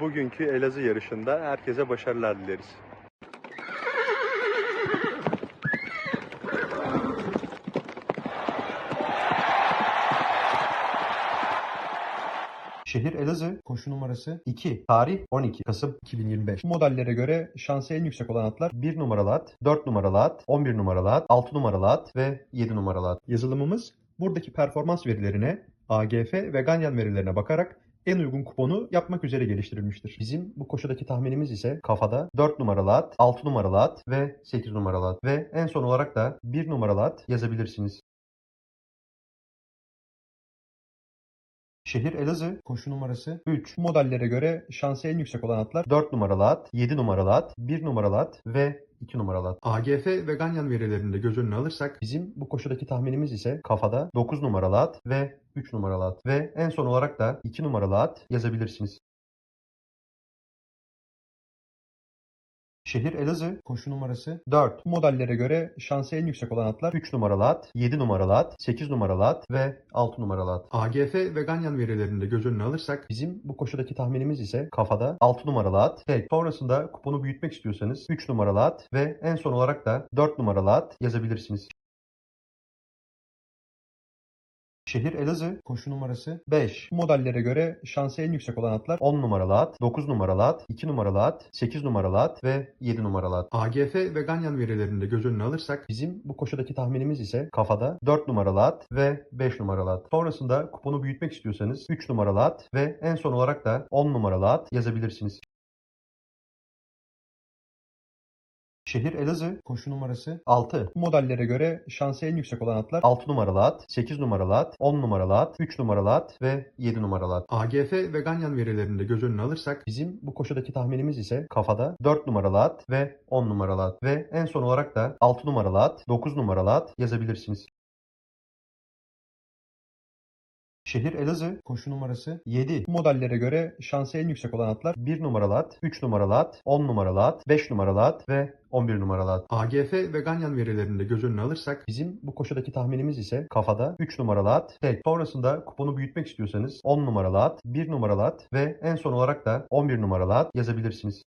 bugünkü Elazığ yarışında herkese başarılar dileriz. Şehir Elazığ, koşu numarası 2, tarih 12 Kasım 2025. Bu modellere göre şansı en yüksek olan atlar 1 numaralı at, 4 numaralı at, 11 numaralı at, 6 numaralı at ve 7 numaralı at. Yazılımımız buradaki performans verilerine, AGF ve Ganyan verilerine bakarak en uygun kuponu yapmak üzere geliştirilmiştir. Bizim bu koşudaki tahminimiz ise kafada 4 numaralı at, 6 numaralı at ve 8 numaralı at ve en son olarak da 1 numaralı at yazabilirsiniz. Şehir Elazığ, koşu numarası 3. Modellere göre şansı en yüksek olan atlar 4 numaralı at, 7 numaralı at, 1 numaralı at ve 2 numaralı at. AGF ve Ganyan verilerini de göz önüne alırsak bizim bu koşudaki tahminimiz ise kafada 9 numaralı at ve 3 numaralı at ve en son olarak da 2 numaralı at yazabilirsiniz. Şehir Elazığ, koşu numarası 4. Modellere göre şansı en yüksek olan atlar 3 numaralı at, 7 numaralı at, 8 numaralı at ve 6 numaralı at. AGF ve Ganyan verilerini de göz önüne alırsak bizim bu koşudaki tahminimiz ise kafada 6 numaralı at, tek. Sonrasında kuponu büyütmek istiyorsanız 3 numaralı at ve en son olarak da 4 numaralı at yazabilirsiniz. Şehir Elazığ, koşu numarası 5. Modellere göre şansı en yüksek olan atlar 10 numaralı at, 9 numaralı at, 2 numaralı at, 8 numaralı at ve 7 numaralı at. AGF ve Ganyan verilerini de göz önüne alırsak bizim bu koşudaki tahminimiz ise kafada 4 numaralı at ve 5 numaralı at. Sonrasında kuponu büyütmek istiyorsanız 3 numaralı at ve en son olarak da 10 numaralı at yazabilirsiniz. Şehir Elazığ, koşu numarası 6. Modellere göre şansı en yüksek olan atlar 6 numaralı at, 8 numaralı at, 10 numaralı at, 3 numaralı at ve 7 numaralı at. AGF ve Ganyan verilerini de göz önüne alırsak bizim bu koşudaki tahminimiz ise kafada 4 numaralı at ve 10 numaralı at ve en son olarak da 6 numaralı at, 9 numaralı at yazabilirsiniz. Şehir Elazığ, koşu numarası 7. Modellere göre şansı en yüksek olan atlar 1 numaralı at, 3 numaralı at, 10 numaralı at, 5 numaralı at ve 11 numaralı at. AGF ve Ganyan verilerini de göz önüne alırsak bizim bu koşudaki tahminimiz ise kafada 3 numaralı at, tek. Sonrasında kuponu büyütmek istiyorsanız 10 numaralı at, 1 numaralı at ve en son olarak da 11 numaralı at yazabilirsiniz.